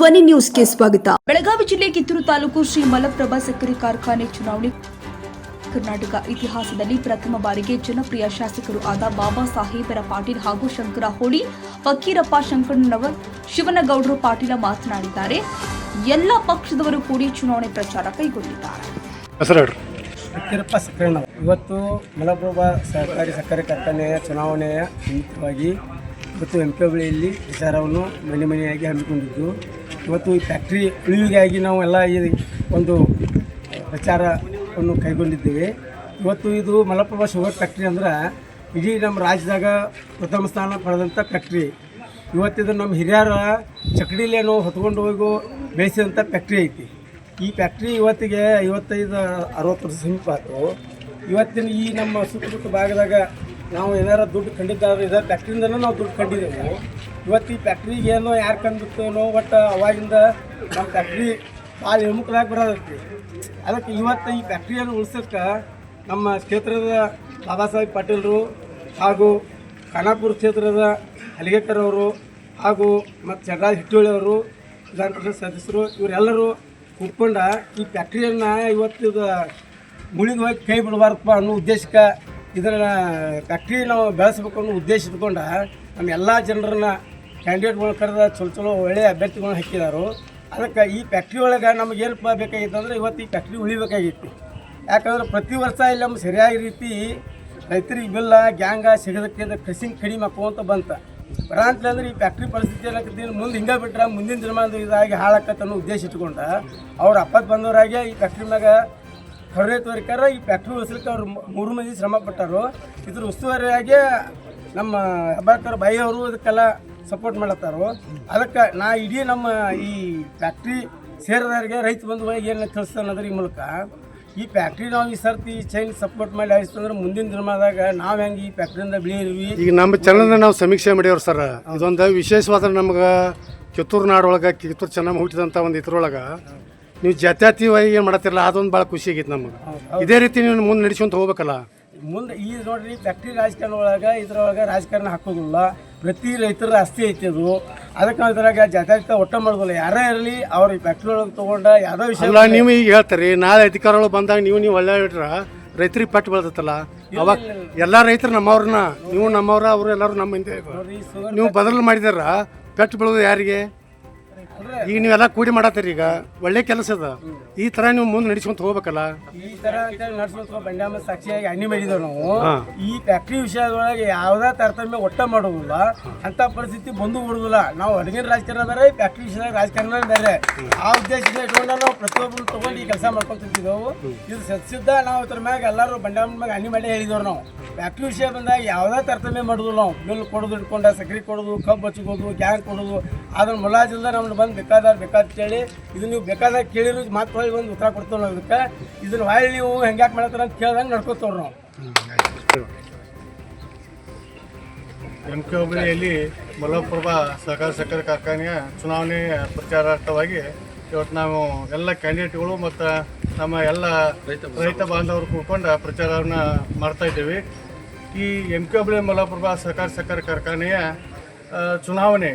ಧ್ವನಿ ನ್ಯೂಸ್ಗೆ ಸ್ವಾಗತ. ಬೆಳಗಾವಿ ಜಿಲ್ಲೆ ಕಿತ್ತೂರು ತಾಲೂಕು ಶ್ರೀ ಮಲಪ್ರಭಾ ಸಕ್ಕರೆ ಕಾರ್ಖಾನೆ ಚುನಾವಣೆ. ಕರ್ನಾಟಕ ಇತಿಹಾಸದಲ್ಲಿ ಪ್ರಥಮ ಬಾರಿಗೆ ಜನಪ್ರಿಯ ಶಾಸಕರು ಆದ ಬಾಬಾ ಸಾಹೇಬರ ಪಾಟೀಲ್ ಹಾಗೂ ಶಂಕರ ಹೋಳಿ ಫಕೀರಪ್ಪ ಶಂಕರನವರ್ ಶಿವನಗೌಡರು ಪಾಟೀಲ ಮಾತನಾಡಿದ್ದಾರೆ. ಎಲ್ಲ ಪಕ್ಷದವರು ಕೂಡಿ ಚುನಾವಣೆ ಪ್ರಚಾರ ಕೈಗೊಂಡಿದ್ದಾರೆ. ಫಕೀರಪ್ಪ ಇವತ್ತು ಮಲಪ್ರಭಾ ಸಹಕಾರಿ ಸಕ್ಕರೆ ಕಾರ್ಖಾನೆಯ ಚುನಾವಣೆಯ ನಿಮಿತ್ತವಾಗಿ ಇವತ್ತು ಎಂಪೆಬಳಿಯಲ್ಲಿ ಪ್ರಚಾರವನ್ನು ಮನೆ ಮನೆಯಾಗಿ ಹಮ್ಮಿಕೊಂಡಿದ್ದು. ಇವತ್ತು ಈ ಫ್ಯಾಕ್ಟ್ರಿ ಉಳಿವಿಗಾಗಿ ನಾವು ಎಲ್ಲ ಈ ಒಂದು ಪ್ರಚಾರವನ್ನು ಕೈಗೊಂಡಿದ್ದೇವೆ. ಇವತ್ತು ಇದು ಮಲಪ್ರಭಾ ಶುಗರ್ ಫ್ಯಾಕ್ಟ್ರಿ ಅಂದ್ರೆ ಇಡೀ ನಮ್ಮ ರಾಜ್ಯದಾಗ ಪ್ರಥಮ ಸ್ಥಾನ ಪಡೆದಂಥ ಫ್ಯಾಕ್ಟ್ರಿ ಇವತ್ತಿದು ನಮ್ಮ ಹಿರಿಯರ ಚಕಡಿಲೇನು ಹೊತ್ಕೊಂಡು ಹೋಗೋ ಬೆಳೆಸಿದಂಥ ಫ್ಯಾಕ್ಟ್ರಿ ಐತಿ. ಈ ಫ್ಯಾಕ್ಟ್ರಿ ಇವತ್ತಿಗೆ ಐವತ್ತೈದು, ಅರವತ್ತು ವರ್ಷ ಸಮೀಪ ಆಯ್ತು. ಇವತ್ತಿನ ಈ ನಮ್ಮ ಸುತ್ತಮುತ್ತ ಭಾಗದಾಗ ನಾವು ಏನಾರ ದುಡ್ಡು ಕಂಡಿದ್ದಾರೆ ಇದ ಫ್ಯಾಕ್ಟ್ರಿಯಿಂದನೂ ನಾವು ದುಡ್ಡು ಕಂಡಿದ್ದೆವು. ಇವತ್ತು ಈ ಫ್ಯಾಕ್ಟ್ರಿಗೆ ಏನೋ ಯಾರು ಕಂಡುತ್ತೇನೋ ಒಟ್ಟು ಅವಾಗಿಂದ ನಮ್ಮ ಫ್ಯಾಕ್ಟ್ರಿ ಭಾಳ ವಿಮುಖರಾಗಿ ಬರೋದೈತಿ. ಅದಕ್ಕೆ ಇವತ್ತು ಈ ಫ್ಯಾಕ್ಟ್ರಿಯನ್ನು ಉಳಿಸೋಕ್ಕೆ ನಮ್ಮ ಕ್ಷೇತ್ರದ ಬಾಬಾ ಸಾಹೇಬ್ ಪಾಟೀಲ್ರು ಹಾಗೂ ಖಾನಾಪುರ ಕ್ಷೇತ್ರದ ಹಲಿಗೇಕರ್ ಅವರು ಹಾಗೂ ಮತ್ತು ಚಂದ್ರಾಜ್ ಹಿಟ್ಟೋಳಿ ಅವರು ವಿಧಾನ ಸದಸ್ಯರು, ಇವರೆಲ್ಲರೂ ಕೂತ್ಕೊಂಡ ಈ ಫ್ಯಾಕ್ಟ್ರಿಯನ್ನು ಇವತ್ತು ಮುಳಿದು ಹೋಗಿ ಕೈ ಬಿಡಬಾರ್ದಪ್ಪ ಅನ್ನೋ ಉದ್ದೇಶಕ್ಕೆ ಇದನ್ನು ಫ್ಯಾಕ್ಟ್ರಿ ನಾವು ಬೆಳೆಸ್ಬೇಕು ಅನ್ನೋ ಉದ್ದೇಶ ಇಟ್ಕೊಂಡ ನಮ್ಮ ಎಲ್ಲ ಜನರನ್ನ ಕ್ಯಾಂಡಿಡೇಟ್ಗಳು ಕರೆದ ಚಲೋ ಚಲೋ ಒಳ್ಳೆಯ ಅಭ್ಯರ್ಥಿಗಳನ್ನ ಹಾಕಿದಾರು. ಅದಕ್ಕೆ ಈ ಫ್ಯಾಕ್ಟ್ರಿ ಒಳಗೆ ನಮ್ಗೆ ಏನಪ್ಪ ಬೇಕಾಗಿತ್ತು ಅಂದರೆ ಇವತ್ತು ಈ ಫ್ಯಾಕ್ಟ್ರಿ ಉಳಿಬೇಕಾಗಿತ್ತು. ಯಾಕಂದ್ರೆ ಪ್ರತಿ ವರ್ಷ ಇಲ್ಲಿ ನಮ್ಗೆ ಸರಿಯಾಗಿ ರೀತಿ ರೈತರಿಗೆ ಬಿಲ್ಲ, ಗ್ಯಾಂಗ ಸಿಗೋದಕ್ಕೆ ಕಸಿಂಗ್ ಕಡಿಮೆ ಹಾಕೋಂತ ಬಂತ. ಬರಾಂತಲೇ ಅಂದ್ರೆ ಈ ಫ್ಯಾಕ್ಟ್ರಿ ಪರಿಸ್ಥಿತಿ ಏನಾಗುತ್ತೆ ಮುಂದೆ ಹಿಂಗೆ ಬಿಟ್ರೆ ಮುಂದಿನ ದಿನಮಾನದ ಇದಾಗಿ ಹಾಳಾಕತ್ತ ಉದ್ದೇಶ ಇಟ್ಕೊಂಡ ಅವ್ರು ಅಪ್ಪತ್ ಬಂದವರಾಗೆ ಈ ಫ್ಯಾಕ್ಟ್ರಿ ಮ್ಯಾಗ ಹೊರೆ ತೋರಿಕಾರ ಈ ಫ್ಯಾಕ್ಟ್ರಿ ಉಳಿಸ್ಲಿಕ್ಕೆ ಅವ್ರು ಮೂರು ಮಂದಿ ಶ್ರಮ ಪಟ್ಟರು. ಇದ್ರ ಉಸ್ತುವಾರಿಯಾಗಿ ನಮ್ಮ ಹೆಬ್ಬಾಳ್ಕರ್ ಬಾಯಿ ಅವರು ಸಪೋರ್ಟ್ ಮಾಡತ್ತಾರೋ ಅದಕ್ಕೆ ನಾ ಇಡೀ ನಮ್ಮ ಈ ಫ್ಯಾಕ್ಟ್ರಿ ಸೇರಿದವರಿಗೆ ರೈತ ಬಂಧುಗಳಿಗೆ ಏನು ತಿಳಿಸ್ತಾನೆ ಅನ್ನೋದ್ರ ಈ ಮೂಲಕ ಈ ಫ್ಯಾಕ್ಟ್ರಿ ನಾವು ಈ ಸರ್ತಿ ಚೈನ್ ಸಪೋರ್ಟ್ ಮಾಡಿ ಆಯಿಸ್ತಂದ್ರೆ ಮುಂದಿನ ದಿನಮಾನದಾಗ ನಾವು ಹೆಂಗೆ ಈ ಫ್ಯಾಕ್ಟ್ರಿಯಿಂದ ಬೆಳೆಯಿರ್ವಿ ಈಗ ನಮ್ಮ ಚಾನಲ್ನ ನಾವು ಸಮೀಕ್ಷೆ ಮಾಡ್ಯಾವ್ರಿ ಸರ್. ಇದೊಂದು ವಿಶೇಷವಾದ ನಮ್ಗೆ ಕಿತ್ತೂರು ನಾಡೊಳಗೆ ಕಿತ್ತೂರು ಚೆನ್ನಮ್ಮ ಹುಟ್ಟಿದಂಥ ಒಂದು ಇದ್ರೊಳಗೆ ನೀವು ಜಾತ್ಯಾತೀವಾಗಿ ಏನು ಮಾಡತ್ತಿರಲ್ಲ ಅದೊಂದು ಭಾಳ ಖುಷಿ ಆಗೈತೆ ನಮಗೆ. ಇದೇ ರೀತಿ ನೀವು ಮುಂದೆ ನಡೆಸ್ಕೊಂತ ಹೋಗ್ಬೇಕಲ್ಲ? ಮುಂದೆ ಈ ನೋಡ್ರಿ ಫ್ಯಾಕ್ಟ್ರಿ ರಾಜಕಾರಣ ಒಳಗೆ ಇದ್ರೊಳಗೆ ರಾಜಕಾರಣ ಹಾಕೋದಿಲ್ಲ. ಪ್ರತಿ ರೈತರ ಆಸ್ತಿ ಐತಿ ಅದು. ಅದಕ್ಕೆ ನಾವು ಇದ್ರಾಗ ಜಾತ್ಯತೀತ ಒಟ್ಟ ಮಾಡೋದಿಲ್ಲ ಯಾರೇ ಇರಲಿ ಅವ್ರ ಪೆಟ್ರೋಲ್ ಫ್ಯಾಕ್ಟ್ರಿ ಒಳಗೆ ತೊಗೊಂಡ ಯಾವುದೋ ವಿಷಯ ಅಲ್ಲ ನೀವು ಈಗ ಹೇಳ್ತೀರಿ ನಾಳೆ ಅಧಿಕಾರಿಗಳು ಬಂದಾಗ ನೀವು ನೀವು ಒಳ್ಳೆ ಇಟ್ರ ರೈತರಿಗೆ ಪಟ್ಟು ಬೆಳ್ದತ್ತಲ್ಲ ಅವಾಗ ಎಲ್ಲ ರೈತರು ನಮ್ಮವ್ರನ್ನ ನೀವು ನಮ್ಮವ್ರ ಅವರು ಎಲ್ಲರೂ ನಮ್ಮ ಹಿಂದೆ ಇದ್ರು. ನೋಡ್ರಿ ಈ ನೀವು ಬದಲು ಮಾಡಿದಾರ? ಪೆಟ್ಟು ಬೆಳೆದು ಯಾರಿಗೆ? ಈಗ ನೀವೆಲ್ಲ ಕೂಡಿ ಮಾಡತ್ತೀರಿ ಈಗ. ಒಳ್ಳೆ ಕೆಲಸ ಅದ. ಈ ತರ ನೀವು ಮುಂದೆ ನಡೆಸ್ಕೊಂತ ಹೋಗ್ಬೇಕಲ್ಲ ಈ ತರ ನಡ್ಸ್ಕೊಂತ ಬಂಡಾಮ ಸಾಕ್ಷಿಯಾಗಿ ಅಣ್ಣಿ ಮಾಡಿದೆವು ನಾವು. ಈ ಫ್ಯಾಕ್ಟ್ರಿ ವಿಷಯದೊಳಗೆ ಯಾವುದೇ ತಾರತಮ್ಯ ಒಟ್ಟ ಮಾಡುವುದಿಲ್ಲ. ಅಂತ ಪರಿಸ್ಥಿತಿ ಬಂದು ಬಿಡುದಿಲ್ಲ ನಾವು ಅಡುಗೆ ರಾಜಕಾರಣ ಬೇರೆ ಫ್ಯಾಕ್ಟ್ರಿ ವಿಷಯದಾಗ ರಾಜಕಾರಣ ಬೇರೆ. ಆ ಉದ್ದೇಶದಿಂದ ಇಟ್ಕೊಂಡು ನಾವು ಪ್ರತಿಯೊಬ್ಬರು ತಗೊಂಡು ಈ ಕೆಲಸ ಮಾಡ್ಕೊಂತಿದ್ದೆವು ಇದು ಸತ್ಸಿದ್ಧ ನಾವು ಇದ್ರ ಮ್ಯಾಗ ಎಲ್ಲರೂ ಬಂಡಾಮ ಮ್ಯಾಗ ಅಣ್ಣಿ ಮಾಡಿ ಹೇಳಿದವ್ರು ನಾವು. ಫ್ಯಾಕ್ಟ್ರಿ ವಿಷಯ ಬಂದಾಗ ಯಾವುದೇ ತಾರತಮ್ಯ ಮಾಡೋದಿಲ್ಲ ನಾವು. ಬಿಲ್ ಕೊಡೋದು ಇಟ್ಕೊಂಡ ಸಕ್ರೆ ಕೊಡೋದು ಕಬ್ಬು ಹಚ್ಕೋದು ಗ್ಯಾಂಗ್ ಕೊಡೋದು. ಅದನ್ನ ಮುಲಾಜಿಲ್ದ ನಮ್ಮನ್ನು ಬಂದು ಬೇಕಾದಾಗ ಬೇಕಾದ ಕೇಳಿ, ಇದು ನೀವು ಬೇಕಾದಾಗ ಕೇಳಿರೋ ಮತ್ತೆ ಹೊಳ್ಳಿ ಒಂದು ಉತ್ತರ ಕೊಡ್ತೇವೆ ನಾವು ಇದಕ್ಕೆ. ಇದನ್ನ ಹೊಳ್ಳಿ ನೀವು ಹೆಂಗ್ಯಾಕೆ ಮಾಡ್ತಾರೆ ಅಂತ ಕೇಳ್ದಂಗೆ ನಡ್ಕೋತವ್ರು ನಾವು. ಎಂ ಕೆ ಹುಬ್ಬಳ್ಳಿಯಲ್ಲಿ ಮಲಪ್ರಭಾ ಸಹಕಾರ ಸಕ್ಕರೆ ಕಾರ್ಖಾನೆಯ ಚುನಾವಣೆ ಪ್ರಚಾರಾರ್ಥವಾಗಿ ಇವತ್ತು ನಾವು ಎಲ್ಲ ಕ್ಯಾಂಡಿಡೇಟ್ಗಳು ಮತ್ತು ನಮ್ಮ ಎಲ್ಲ ರೈತ ಬಾಂಧವರು ಕೂತ್ಕೊಂಡು ಪ್ರಚಾರವನ್ನು ಮಾಡ್ತಾ ಇದ್ದೇವೆ. ಈ ಎಂ ಕೆ ಹುಬ್ಬಳ್ಳಿ ಮಲಪ್ರಭಾ ಸಹಕಾರ ಸಕ್ಕರೆ ಕಾರ್ಖಾನೆಯ ಚುನಾವಣೆ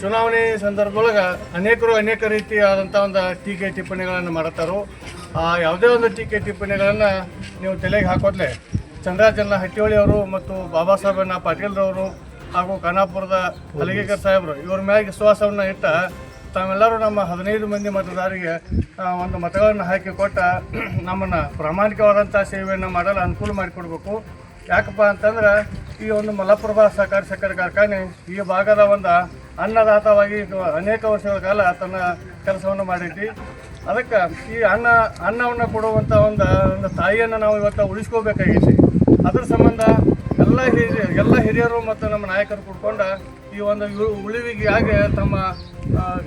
ಚುನಾವಣೆ ಸಂದರ್ಭದೊಳಗೆ ಅನೇಕರು ಅನೇಕ ರೀತಿಯಾದಂಥ ಒಂದು ಟೀಕೆ ಟಿಪ್ಪಣಿಗಳನ್ನು ಮಾಡುತ್ತಾರೋ. ಆ ಯಾವುದೇ ಒಂದು ಟೀಕೆ ಟಿಪ್ಪಣಿಗಳನ್ನು ನೀವು ತಲೆಗೆ ಹಾಕೋದ್ಲೆ ಚಂದ್ರಾಜನ್ನ ಹಟ್ಟಿಹೊಳಿ ಅವರು ಮತ್ತು ಬಾಬಾ ಸಾಹೇಬನ ಪಾಟೀಲ್ರವರು ಹಾಗೂ ಖಾನಾಪುರದ ಹಲಗೇಕರ್ ಸಾಹೇಬರು, ಇವ್ರ ಮ್ಯಾಗೆ ವಿಶ್ವಾಸವನ್ನು ಇಟ್ಟ ತಾವೆಲ್ಲರೂ ನಮ್ಮ ಹದಿನೈದು ಮಂದಿ ಮತದಾರರಿಗೆ ಒಂದು ಮತಗಳನ್ನು ಹಾಕಿ ಕೊಟ್ಟ, ನಮ್ಮನ್ನು ಪ್ರಾಮಾಣಿಕವಾದಂಥ ಸೇವೆಯನ್ನು ಮಾಡಲು ಅನುಕೂಲ ಮಾಡಿಕೊಡ್ಬೇಕು. ಯಾಕಪ್ಪ ಅಂತಂದ್ರೆ ಈ ಒಂದು ಮಲಪ್ರಭಾ ಸಹಕಾರಿ ಸಕ್ಕರೆ ಕಾರ್ಖಾನೆ ಈ ಭಾಗದ ಒಂದು ಅನ್ನದಾತವಾಗಿ ಅನೇಕ ವರ್ಷಗಳ ಕಾಲ ತನ್ನ ಕೆಲಸವನ್ನು ಮಾಡೈತಿ ಅದಕ್ಕೆ ಈ ಅನ್ನ, ಅನ್ನವನ್ನು ಕೊಡುವಂಥ ಒಂದು ಒಂದು ತಾಯಿಯನ್ನು ನಾವು ಇವತ್ತು ಉಳಿಸ್ಕೋಬೇಕಾಗೈತಿ ಅದ್ರ ಸಂಬಂಧ ಎಲ್ಲ ಹಿರಿಯ, ಎಲ್ಲ ಹಿರಿಯರು ಮತ್ತು ನಮ್ಮ ನಾಯಕರು ಕೂಡ್ಕೊಂಡ ಈ ಒಂದು ಉಳಿವಿಗೆ ತಮ್ಮ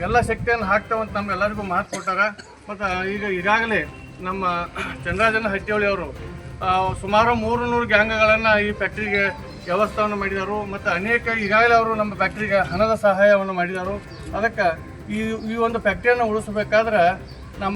ಎಲ್ಲ ಶಕ್ತಿಯನ್ನು ಹಾಕ್ತಾವಂತ ನಮ್ಗೆಲ್ಲರಿಗೂ ಮಾತು ಕೊಟ್ಟಾರ. ಮತ್ತು ಈಗ ಈಗಾಗಲೇ ನಮ್ಮ ಚಂದ್ರಾಜನ ಹಟ್ಟಿಹೊಳಿ ಸುಮಾರು ಮೂರು ನೂರು ಗ್ಯಾಂಗ್ಗಳನ್ನು ಈ ಫ್ಯಾಕ್ಟ್ರಿಗೆ ವ್ಯವಸ್ಥೆಯನ್ನು ಮಾಡಿದರು. ಮತ್ತು ಅನೇಕ ಈಗಾಗಲೇ ಅವರು ನಮ್ಮ ಫ್ಯಾಕ್ಟ್ರಿಗೆ ಹಣದ ಸಹಾಯವನ್ನು ಮಾಡಿದರು. ಅದಕ್ಕೆ ಈ ಈ ಒಂದು ಫ್ಯಾಕ್ಟ್ರಿಯನ್ನು ಉಳಿಸಬೇಕಾದ್ರೆ ನಮ್ಮ